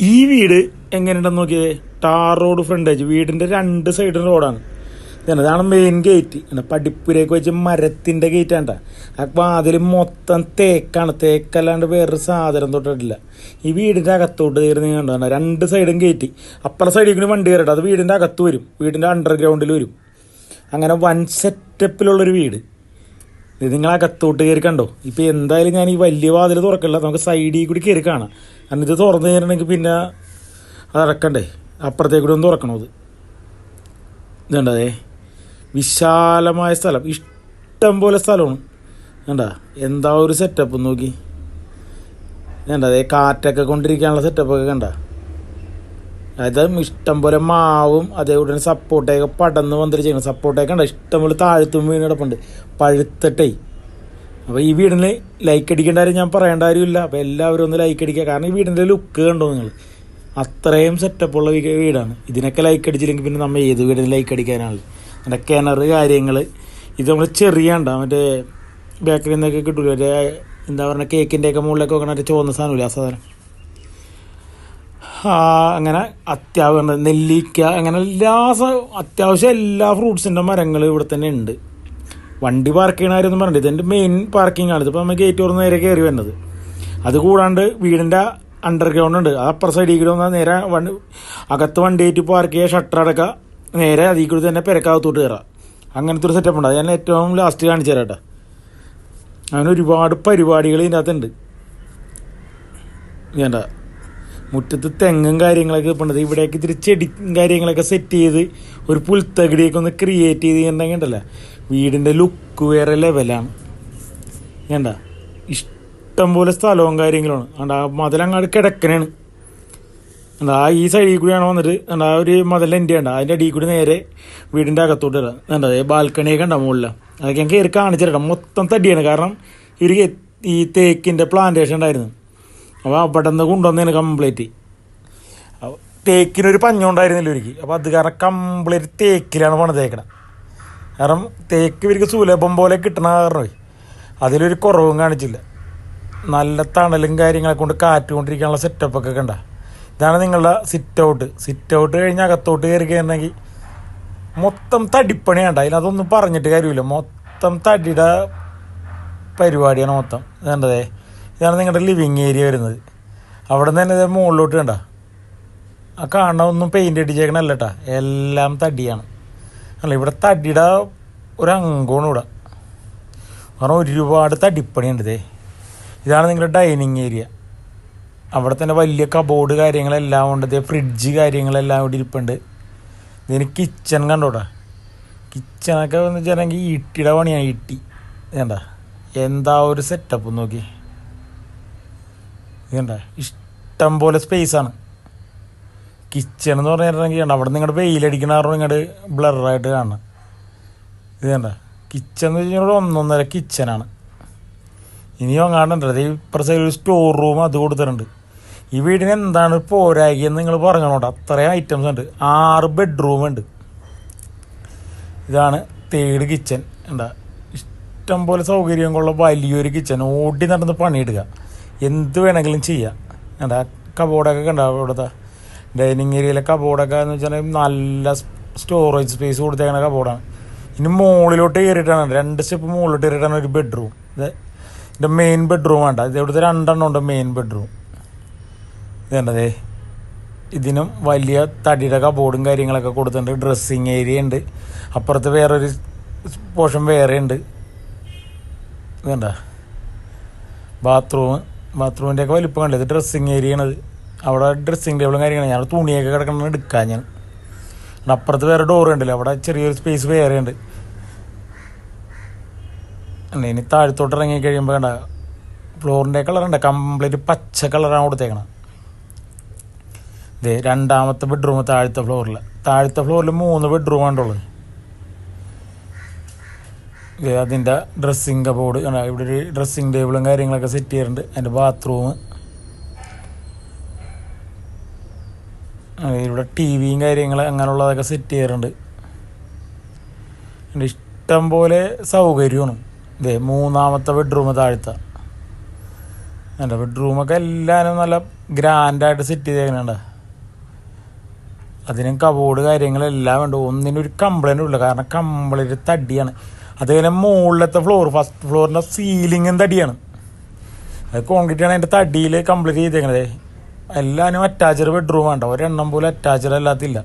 ഈ വീട് എങ്ങനെയുണ്ടെന്ന് നോക്കിയത് ടാർ റോഡ് ഫ്രണ്ടേജ് വീടിന്റെ രണ്ട് സൈഡിൽ റോഡാണ് ഇതാണ് മെയിൻ ഗേറ്റ് പടിപ്പുരയൊക്കെ വെച്ച് മരത്തിന്റെ ഗേറ്റ് ആണ്ട അപ്പോൾ അതിൽ മൊത്തം തേക്കാണ്. തേക്കല്ലാണ്ട് വേറൊരു സാധനം തൊട്ടിട്ടില്ല. ഈ വീടിന്റെ അകത്തോട്ട് കയറി കണ്ടു? കണ്ടോ? രണ്ട് സൈഡും ഗേറ്റ് അപ്പുറ സൈഡിൽ വണ്ടി കയറട്ടെ അത് വീടിന്റെ അകത്ത് വരും. വീടിന്റെ അണ്ടർഗ്രൗണ്ടിൽ വരും. അങ്ങനെ വൺ സെറ്റപ്പിലുള്ളൊരു വീട്. ഇത് നിങ്ങൾ അകത്തോട്ട് കയറി കണ്ടോ? ഇപ്പൊ എന്തായാലും ഞാൻ ഈ വലിയ വാതിൽ തുറക്കില്ല നമുക്ക് സൈഡിൽ കൂടി കയറി കാണാം. കാരണം ഇത് തുറന്നു കയറണമെങ്കിൽ പിന്നെ അത് അടക്കണ്ടേ? അപ്പുറത്തേക്ക് കൂടി ഒന്ന് തുറക്കണം അത്? ഇതുണ്ടേ വിശാലമായ സ്ഥലം. ഇഷ്ടം പോലെ സ്ഥലമാണ്. കണ്ടാ? എന്താ ഒരു സെറ്റപ്പ് നോക്കി? കണ്ടതേ കാറ്റൊക്കെ കൊണ്ടിരിക്കാനുള്ള സെറ്റപ്പൊക്കെ കണ്ട? അതായത് ഇഷ്ടം പോലെ മാവും അതേ ഉടനെ സപ്പോർട്ടയൊക്കെ പടന്ന് വന്നിരിക്കണം സപ്പോർട്ടയൊക്കെ ഉണ്ട് ഇഷ്ടം പോലെ താഴ്ത്തും വീണ് കിടപ്പുണ്ട്. പഴുത്തട്ടേ. അപ്പോൾ ഈ വീടിന് ലൈക്ക് അടിക്കേണ്ട കാര്യം ഞാൻ പറയേണ്ട കാര്യമില്ല. അപ്പോൾ എല്ലാവരും ഒന്ന് ലൈക്ക് അടിക്കുക. കാരണം ഈ വീടിന്റെ ലുക്ക് കണ്ടോ നിങ്ങൾ? അത്രയും സെറ്റപ്പുള്ള വീടാണ്. ഇതിനൊക്കെ ലൈക്ക് അടിച്ചില്ലെങ്കിൽ പിന്നെ നമ്മൾ ഏത് വീടിന് ലൈക്ക് അടിക്കാനാണ്. എന്റെ കിണർ കാര്യങ്ങൾ ഇത് നമ്മൾ ചെറിയ മറ്റേ ബേക്കറിയിൽ നിന്നൊക്കെ കിട്ടൂല? മറ്റേ എന്താ പറയുക കേക്കിന്റെയൊക്കെ മുകളിലൊക്കെ വെക്കണ മറ്റേ ചുവന്ന സാധനമില്ല ആ സാധനം? അങ്ങനെ അത്യാവശ്യം നെല്ലിക്ക അങ്ങനെ എല്ലാ അത്യാവശ്യം എല്ലാ ഫ്രൂട്ട്സിന്റെ മരങ്ങൾ ഇവിടെ തന്നെ ഉണ്ട്. വണ്ടി പാർക്ക് ചെയ്യണ കാര്യമൊന്നും പറഞ്ഞിട്ട് ഇതെന്റെ മെയിൻ പാർക്കിംഗ് ആണ്. ഇതിപ്പോൾ നമ്മൾ ഗേറ്റ് തുറന്ന് നേരെ കയറി വന്നത് അത് കൂടാണ്ട് വീടിന്റെ അണ്ടർഗ്രൗണ്ട് ഉണ്ട്. അത് അപ്പുറ സൈഡിൽ കൂടി വന്നാൽ നേരെ വണ്ടി അകത്ത് വണ്ടി കയറ്റി പാർക്ക് ചെയ്യുക ഷട്ടർ അടക്കുക നേരെ അതിൽ കൂടി തന്നെ പെരക്കകത്തോട്ട് കയറാം അങ്ങനത്തെ ഒരു സെറ്റപ്പ് ഉണ്ട്. അത് ഞാൻ ഏറ്റവും ലാസ്റ്റ് കാണിച്ചു തരാം കേട്ടോ അങ്ങനെ ഒരുപാട് പരിപാടികൾ ഇതിന്റെ അകത്തുണ്ട് വേണ്ട മുറ്റത്ത് തെങ്ങും കാര്യങ്ങളൊക്കെ ഇപ്പുണ്ട് ഇവിടേക്ക് ഇത്തിരി ചെടി കാര്യങ്ങളൊക്കെ സെറ്റ് ചെയ്ത് ഒരു പുൽത്തകിടിയൊക്കെ ഒന്ന് ക്രിയേറ്റ് ചെയ്ത് കഴിഞ്ഞിട്ടുണ്ടെങ്കിൽ ഉണ്ടല്ലോ വീടിന്റെ ലുക്ക് വേറെ ലെവലാണ് വേണ്ട ഇഷ്ടം പോലെ സ്ഥലവും കാര്യങ്ങളുമാണ് അണ്ട ആ മതിലങ്ങാട് കിടക്കനാണ് എന്താ ആ ഈ സൈഡിൽ കൂടിയാണ് വന്നിട്ട് എന്താ ഒരു മതിലെന്റെ ഉണ്ട് അതിന്റെ അടിയിൽ കൂടി നേരെ വീടിന്റെ അകത്തോട്ട് വരാം. വേണ്ട ബാൽക്കണിയൊക്കെ ഉണ്ടാവും മുകളിൽ അതൊക്കെ ഞാൻ കയറി കാണിച്ചിട്ടാ മൊത്തം തടിയാണ്. കാരണം ഇവർ ഈ തേക്കിന്റെ പ്ലാന്റേഷൻ ഉണ്ടായിരുന്നു. അപ്പോൾ അവിടെ നിന്ന് കൊണ്ടുവന്നതിന് കംപ്ലീറ്റ് തേക്കിനൊരു പഞ്ഞുണ്ടായിരുന്നില്ല ഒരുക്കി അപ്പോൾ അത് കാരണം കംപ്ലീറ്റ് തേക്കിലാണ് പണിതേക്കണം കാരണം തേക്ക് ഇവർക്ക് സുലഭം പോലെ കിട്ടണ കാരണമേ അതിലൊരു കുറവും കാണിച്ചില്ല. നല്ല തണലും കാര്യങ്ങളെ കൊണ്ട് കാറ്റ് കൊണ്ടിരിക്കാനുള്ള സെറ്റപ്പൊക്കെ കണ്ട. ഇതാണ് നിങ്ങളുടെ സിറ്റ് ഔട്ട് സിറ്റ് ഔട്ട് കഴിഞ്ഞ് അകത്തോട്ട് കയറി കയറണമെങ്കിൽ മൊത്തം തടിപ്പണി കണ്ട അതിനതൊന്നും പറഞ്ഞിട്ട് കാര്യമില്ല. മൊത്തം തടിയുടെ പരിപാടിയാണ് മൊത്തം. ഇതേണ്ടതേ. ഇതാണ് നിങ്ങളുടെ ലിവിങ് ഏരിയ വരുന്നത്. അവിടെ നിന്ന് തന്നെ മുകളിലോട്ട് കണ്ട. ആ കാണുന്ന ഒന്നും പെയിന്റ് അടിച്ചേക്കണല്ല കേട്ടാ എല്ലാം തടിയാണ്. അല്ല ഇവിടെ തടിയുടെ ഒരു അംഗമാണ് ഇവിടെ. കാരണം ഒരുപാട് തടിപ്പണിയുണ്ട് ഇതേ ഇതാണ് നിങ്ങളുടെ ഡൈനിങ് ഏരിയ അവിടെ തന്നെ വലിയ കബോർഡ് കാര്യങ്ങളെല്ലാം ഉണ്ട്. ഇതേ ഫ്രിഡ്ജ് കാര്യങ്ങളെല്ലാം ഇവിടെ ഇരിപ്പുണ്ട്. ഇതിന് കിച്ചൺ കണ്ടോടാ കിച്ചണൊക്കെ എന്ന് വെച്ചിട്ടുണ്ടെങ്കിൽ ഈട്ടിയുടെ പണിയാണ് ഈട്ടി. വേണ്ട എന്താ ഒരു സെറ്റപ്പ് നോക്കി ഇതണ്ട ഇഷ്ടം പോലെ സ്പേസാണ് കിച്ചൺ എന്ന് പറഞ്ഞിട്ടുണ്ടെങ്കിൽ അവിടെ നിങ്ങളുടെ വെയിലടിക്കണ കാരണം ഇങ്ങോട്ട് ബ്ലറായിട്ട് കാണണം ഇത് കിച്ചൺ എന്ന് വെച്ചാൽ ഒന്നൊന്നര കിച്ചനാണ് ഇനിയും ഇപ്പുറത്തെ സൈഡിൽ ഒരു സ്റ്റോർ റൂം അത് കൊടുത്തിട്ടുണ്ട്. ഈ വീടിന് എന്താണ് പോരാകിയെന്ന് നിങ്ങൾ പറഞ്ഞോട്ടെ അത്രയും ഐറ്റംസ് ഉണ്ട്. ആറ് ബെഡ്റൂം ഉണ്ട്. ഇതാണ് തേർഡ് കിച്ചൺ എന്താ ഇഷ്ടം പോലെ സൗകര്യം കൊള്ള വലിയൊരു കിച്ചൺ ഓടി നടന്ന് പണിയെടുക്കുക. എന്ത് വേണമെങ്കിലും ചെയ്യാം. എന്താ കബോർഡൊക്കെ കണ്ട ഇവിടുത്തെ ഡൈനിങ് ഏരിയയിലെ കബോർഡൊക്കെ എന്ന് വെച്ചാൽ നല്ല സ്റ്റോറേജ് സ്പേസ് കൊടുത്തേക്കണ കബോർഡാണ്. ഇനി മുകളിലോട്ട് കയറിയിട്ടാണ്. രണ്ട് സ്റ്റെപ്പ് മുകളിലോട്ട് കയറിയിട്ടാണ് ഒരു ബെഡ്റൂം ഇത് ഇതിന്റെ മെയിൻ ബെഡ്റൂം വേണ്ട. ഇത് ഇവിടുത്തെ രണ്ടെണ്ണം ഉണ്ട് മെയിൻ ബെഡ്റൂം ഇതേണ്ടതേ ഇതിനും വലിയ തടിയുടെ കബോർഡും കാര്യങ്ങളൊക്കെ കൊടുത്തിട്ടുണ്ട്. ഡ്രസ്സിങ് ഏരിയ ഉണ്ട്. അപ്പുറത്ത് വേറൊരു പോർഷൻ വേറെ ഉണ്ട്. ഇതേണ്ട ബാത്റൂം ബാത്റൂമിന്റെ ഒക്കെ വലിപ്പം കണ്ടത് ഇത് ഡ്രസ്സിങ് ഏരിയ ആണത് അവിടെ ഡ്രസ്സിങ് ടേബിളും കാര്യങ്ങളും. ഞാൻ തുണിയൊക്കെ കിടക്കണം എടുക്കാൻ ഞാൻ. അപ്പുറത്ത് വേറെ ഡോർ ഉണ്ടല്ലോ. അവിടെ ചെറിയൊരു സ്പേസ് വേറെ ഉണ്ട്. ഇനി താഴത്തോട്ട് ഇറങ്ങി കഴിയുമ്പോൾ കണ്ട ഫ്ലോറിന്റെ കളറുണ്ട് കംപ്ലീറ്റ് പച്ച കളറാണ് കൊടുത്തേക്കണം. ഇത് രണ്ടാമത്തെ ബെഡ്റൂം താഴത്തെ ഫ്ലോറിൽ താഴത്തെ ഫ്ലോറിൽ മൂന്ന് ബെഡ്റൂം ഇത് അതിന്റെ ഡ്രസ്സിങ് കബോർഡ് ഇവിടെ ഒരു ഡ്രസ്സിങ് ടേബിളും കാര്യങ്ങളൊക്കെ സെറ്റ് ചെയ്യാറുണ്ട് അതിന്റെ ബാത്റൂം ഇവിടെ ടി വിയും കാര്യങ്ങൾ അങ്ങനെയുള്ളതൊക്കെ സെറ്റ് ചെയ്യാറുണ്ട് ഇഷ്ടം പോലെ സൗകര്യമാണ്. ഇതേ മൂന്നാമത്തെ ബെഡ്റൂം താഴ്ത്ത. എന്റെ ബെഡ്റൂമൊക്കെ എല്ലാവരും നല്ല ഗ്രാൻഡായിട്ട് സെറ്റ് ചെയ്തേക്കുന്നുണ്ട്. അതിനും കബോർഡ് കാര്യങ്ങളെല്ലാം ഉണ്ട് ഒന്നിനൊരു ഒരു കംപ്ലൈന്റും ഇല്ല. കാരണം കംപ്ലൈന്റ് തടിയാണ്. അതേപോലെ മുകളിലത്തെ ഫ്ലോർ ഫസ്റ്റ് ഫ്ലോറിന്റെ സീലിങ്ങും തടിയാണ് അത് കോൺക്രീറ്റാണ് അതിന്റെ തടിയിൽ കംപ്ലീറ്റ് ചെയ്തേക്കണത്. എല്ലാവരും അറ്റാച്ചഡ് ബെഡ്റൂം വേണ്ട ഒരെണ്ണം പോലും അറ്റാച്ചഡ് അല്ലാത്തില്ല.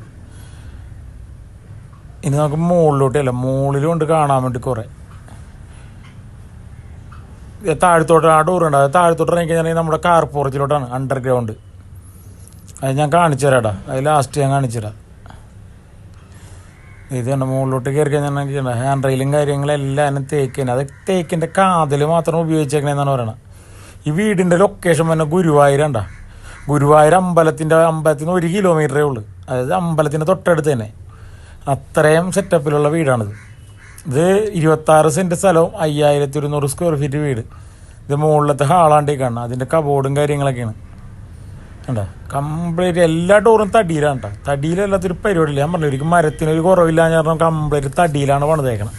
ഇനി നമുക്ക് മുകളിലോട്ടല്ല മുകളിലും ഉണ്ട് കാണാൻ വേണ്ടി കുറേ. താഴത്തോട്ട് ആ ഡോറുണ്ട് അത് താഴത്തോട്ട് ഇറങ്ങിക്കഴിഞ്ഞാൽ നമ്മുടെ കാർ പോറച്ചിലോട്ടാണ് അണ്ടർഗ്രൗണ്ട് അത് ഞാൻ കാണിച്ചു തരാടാ അത് ലാസ്റ്റ് ഞാൻ കാണിച്ചു തരാം ഇത് തന്നെ മുകളിലോട്ട് കയറി കഴിഞ്ഞാൽ ഹാൻഡ് റെയിലും കാര്യങ്ങളെല്ലാം തേക്കിന്. അത് തേക്കിന്റെ കാതൽ മാത്രം ഉപയോഗിച്ചേക്കണേന്നാണ് പറയണത് ഈ വീടിന്റെ ലൊക്കേഷൻ തന്നെ ഗുരുവായൂരണ്ട ഗുരുവായൂർ അമ്പലത്തിന്റെ അമ്പലത്തിൽ നിന്ന് ഒരു കിലോമീറ്ററേ ഉള്ളൂ. അതായത് അമ്പലത്തിന്റെ തൊട്ടടുത്ത് തന്നെ അത്രയും സെറ്റപ്പിലുള്ള വീടാണിത്. ഇത് ഇരുപത്താറ് സെന്റ് സ്ഥലവും അയ്യായിരത്തി ഒരുന്നൂറ് സ്ക്വയർ ഫീറ്റ് വീട്. ഇത് മുകളിലത്തെ ഹാളാണ്ടി കാണണം അതിന്റെ കബോർഡും കാര്യങ്ങളൊക്കെയാണ്. കണ്ടോ കംപ്ലീറ്റ് എല്ലാ ഡോറും തടിയിലാണ് കേട്ടോ തടിയിലല്ലാത്തൊരു പരിപാടിയില്ല. ഞാൻ പറഞ്ഞു ഒരിക്കലും മരത്തിനൊരു കുറവില്ല എന്ന് പറഞ്ഞാൽ കംപ്ലീറ്റ് തടിയിലാണ് പണിതേക്കണം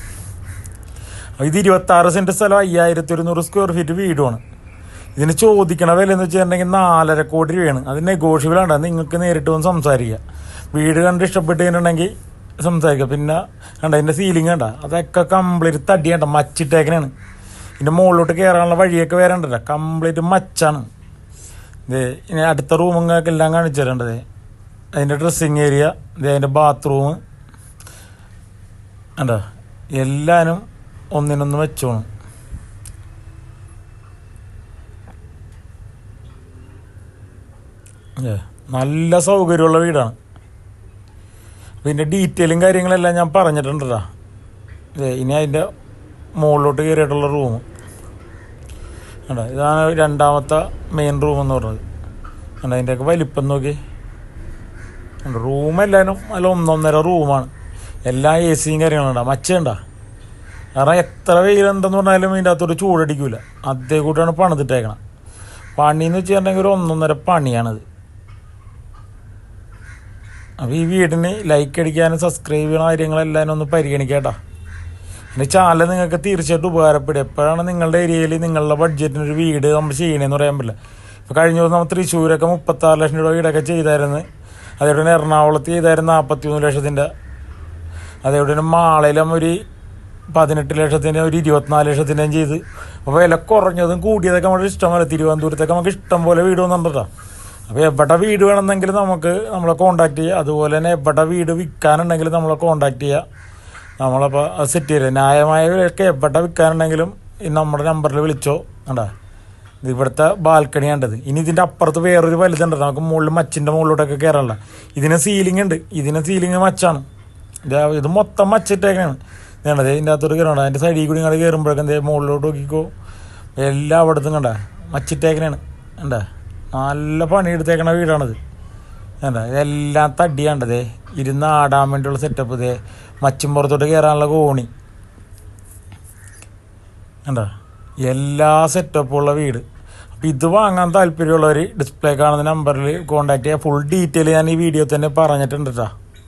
ഇത് ഇരുപത്താറ് സെന്റ് സ്ഥലം അയ്യായിരത്തി ഒരുന്നൂറ് സ്ക്വയർ ഫീറ്റ് വീടുമാണ് ഇതിന് ചോദിക്കണ വില എന്ന് വെച്ചിട്ടുണ്ടെങ്കിൽ നാലര കോടി രൂപയാണ്. അത് നെഗോഷ്യബിൾ ആണ്. നിങ്ങൾക്ക് നേരിട്ട് വന്ന് സംസാരിക്കുക വീട് കണ്ട് ഇഷ്ടപ്പെട്ട് കഴിഞ്ഞിട്ടുണ്ടെങ്കിൽ സംസാരിക്കുക പിന്നെ കണ്ട അതിന്റെ സീലിംഗ് കണ്ട? അതൊക്കെ കംപ്ലീറ്റ് തടി കണ്ട? മച്ചിട്ടേക്കനാണ് ഇതിന്റെ മുകളിലോട്ട് കയറാനുള്ള വഴിയൊക്കെ വേറെ ഉണ്ടല്ലോ. കംപ്ലീറ്റ് മച്ചാണ്. ഇത് ഇനി അടുത്ത റൂമുകൾക്ക് എല്ലാം കാണിച്ചു തരേണ്ടത് അതിന്റെ ഡ്രസ്സിങ് ഏരിയ ഇത് അതിന്റെ ബാത്റൂം കണ്ടോ? എല്ലാവരും ഒന്നിനൊന്ന് വെച്ചോണം. നല്ല സൗകര്യമുള്ള വീടാണ്. പിന്നെ ഡീറ്റെയിലും കാര്യങ്ങളെല്ലാം ഞാൻ പറഞ്ഞിട്ടുണ്ടല്ലോ. ഇനി അതിന്റെ മുകളിലോട്ട് കയറിയിട്ടുള്ള റൂം കണ്ടോ? ഇതാണ് രണ്ടാമത്തെ മെയിൻ റൂം എന്ന് പറഞ്ഞത്. കണ്ടോ? അതിന്റെയൊക്കെ വലിപ്പം നോക്കി റൂം എല്ലാവരും അല്ല ഒന്നൊന്നര റൂമാണ് എല്ലാ എ സിയും കാര്യങ്ങളുണ്ടാവും മച്ചുണ്ടാ കാരണം എത്ര വെയിലുണ്ടെന്ന് പറഞ്ഞാലും ഇതിന്റെ അകത്തോട്ട് ചൂടടിക്കൂല. അതേ കൂട്ടാണ് പണിതിട്ടേക്കണം പണി എന്ന് വെച്ചിട്ടുണ്ടെങ്കിൽ ഒരു ഒന്നൊന്നര പണിയാണിത്. അപ്പോൾ ഈ വീടിന് ലൈക്ക് അടിക്കാനും സബ്സ്ക്രൈബ് ചെയ്യണ കാര്യങ്ങളെല്ലാവരും ഒന്ന് പരിഗണിക്കേട്ടാ. എന്റെ ചാനൽ നിങ്ങൾക്ക് തീർച്ചയായിട്ടും ഉപകാരപ്പെടും. എപ്പോഴാണ് നിങ്ങളുടെ ഏരിയയിൽ നിങ്ങളുടെ ബഡ്ജറ്റിന് ഒരു വീട് നമ്മൾ ചെയ്യണമെന്ന് പറയാൻ പറ്റില്ല. ഇപ്പോൾ കഴിഞ്ഞ ദിവസം നമ്മൾ തൃശ്ശൂരൊക്കെ മുപ്പത്താറ് ലക്ഷം രൂപ വീടൊക്കെ ചെയ്തായിരുന്നു. അതേപോലെ തന്നെ എറണാകുളത്ത് ചെയ്തായിരുന്നു നാൽപ്പത്തി മൂന്ന് ലക്ഷത്തിന്റെ അതേപോലെ തന്നെ മാളയിലും ഒരു പതിനെട്ട് ലക്ഷത്തിന്റെ ഒരു ഇരുപത്തിനാല് ലക്ഷത്തിന്റെയും ചെയ്ത്. അപ്പോൾ വില കുറഞ്ഞതും കൂടിയതൊക്കെ നമ്മുടെ ഇഷ്ടം പോലെ തിരുവനന്തപുരത്തൊക്കെ നമുക്ക് ഇഷ്ടം പോലെ വീട് വന്നിട്ടുണ്ടോ അപ്പോൾ എവിടെ വീട് വേണമെന്നെങ്കിലും നമുക്ക് നമ്മളെ കോൺടാക്ട് ചെയ്യുക അതുപോലെ തന്നെ എവിടെ വീട് വിൽക്കാനുണ്ടെങ്കിൽ നമ്മളെ കോൺടാക്ട് ചെയ്യുക നമ്മളപ്പോൾ അത് സെറ്റ് ചെയ്ത് ന്യായമായ എവിടെ വിൽക്കാനുണ്ടെങ്കിലും നമ്മുടെ നമ്പറിൽ വിളിച്ചോ. കണ്ടാ? ഇത് ഇവിടുത്തെ ബാൽക്കണി കണ്ടത് ഇനി ഇതിന്റെ അപ്പുറത്ത് വേറൊരു വലുതുണ്ട്. നമുക്ക് മുകളിൽ മച്ചിന്റെ മുകളിലോട്ടൊക്കെ കയറാനുള്ള ഇതിന് സീലിംഗ് ഉണ്ട്. ഇതിന് സീലിംഗ് മച്ചാണ്. ഇത് ഇത് മൊത്തം മച്ചിട്ടേക്കാണ് ഇതാണത് ഇതിന്റെ അകത്തോട്ട് കയറണം അതിന്റെ സൈഡിൽ കൂടി ഇങ്ങോട്ട് കയറുമ്പോഴൊക്കെ എന്തേ മുകളിലോട്ട് നോക്കിക്കോ. എല്ലാം അവിടുത്തും കണ്ട? മച്ചിട്ടേക്കനാണ് കണ്ടാ? നല്ല പണിയെടുത്തേക്കണ വീടാണത്. കണ്ട? ഇതെല്ലാം തടിയാണ്ടതേ ഇരുന്ന് ആടാൻ വേണ്ടിയുള്ള സെറ്റപ്പ് ഇതേ. മച്ചും പുറത്തോട്ട് കയറാനുള്ള കോണി. കണ്ട? എല്ലാ സെറ്റപ്പുള്ള വീട്. അപ്പം ഇത് വാങ്ങാൻ താല്പര്യമുള്ളവർ ഡിസ്പ്ലേ കാണുന്ന നമ്പറിൽ കോൺടാക്ട് ചെയ്യുക ഫുൾ ഡീറ്റെയിൽ ഞാൻ ഈ വീഡിയോ തന്നെ പറഞ്ഞിട്ടുണ്ട് കേട്ടോ